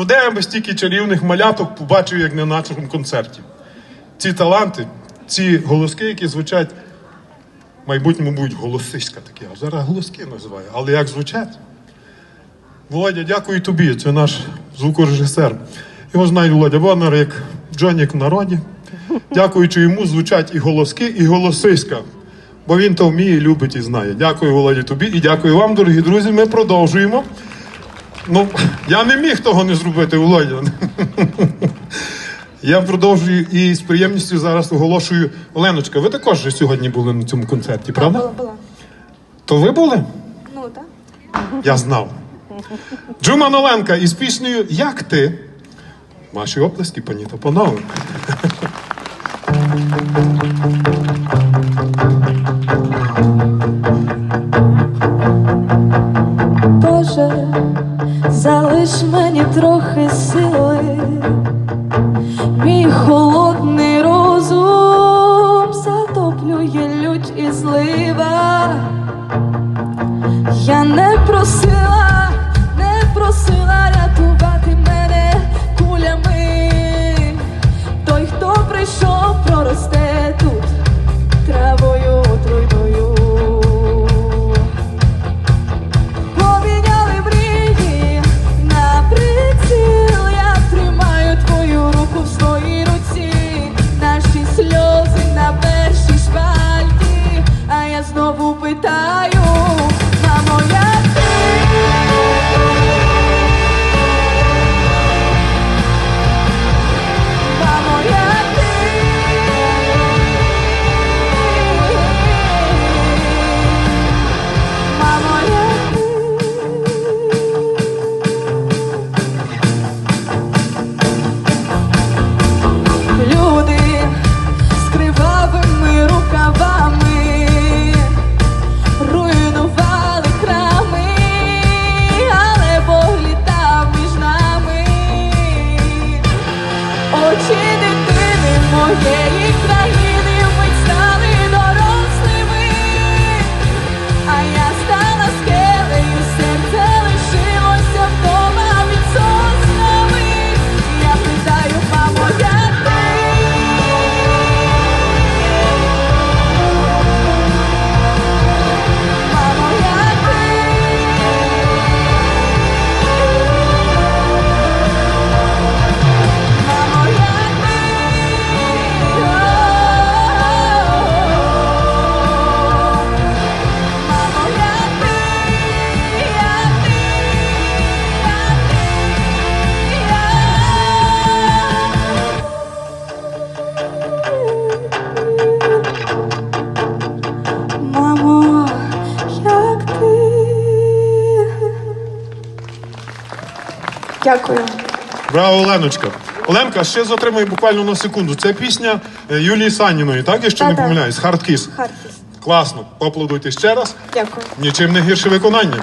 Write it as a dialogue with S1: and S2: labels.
S1: Ну, де я би стільки чарівних маляток побачив, як не на нашому концерті. Ці таланти, ці голоски, які звучать, в майбутньому будуть голосиська такі, а зараз голоски називаю. Але як звучать? Володя, дякую тобі. Це наш звукорежисер. Його знають Володя Бондар як Джонік в народі. Дякуючи йому, звучать і голоски, і голосиська. Бо він то вміє, любить і знає. Дякую, Володі, тобі і дякую вам, дорогі друзі. Ми продовжуємо. Ну, я не міг того не зробити, Володя. Я продовжую і з приємністю зараз оголошую. Оленочка, ви також же сьогодні були на цьому концерті, правда?
S2: Була, була.
S1: То ви були?
S2: Ну, так.
S1: Я знав. Джума Оленка із піснею Як ти? Ваші оплески, пані та панове.
S2: Залиш мені трохи сили, мій холодний розум затоплює лють і злива. Я не просила, не просила рятувати мене кулями. Очі дитини моєї країни Мамо, як ти? Дякую.
S1: Браво, Оленочка. Оленка, ще затримай буквально на секунду. Це пісня е, Юлії Саніної, так? Я ще не
S2: Так-так.
S1: помиляюсь. Hard Kiss. Класно. Поаплодуйте ще раз.
S2: Дякую.
S1: Нічим не гірше виконання.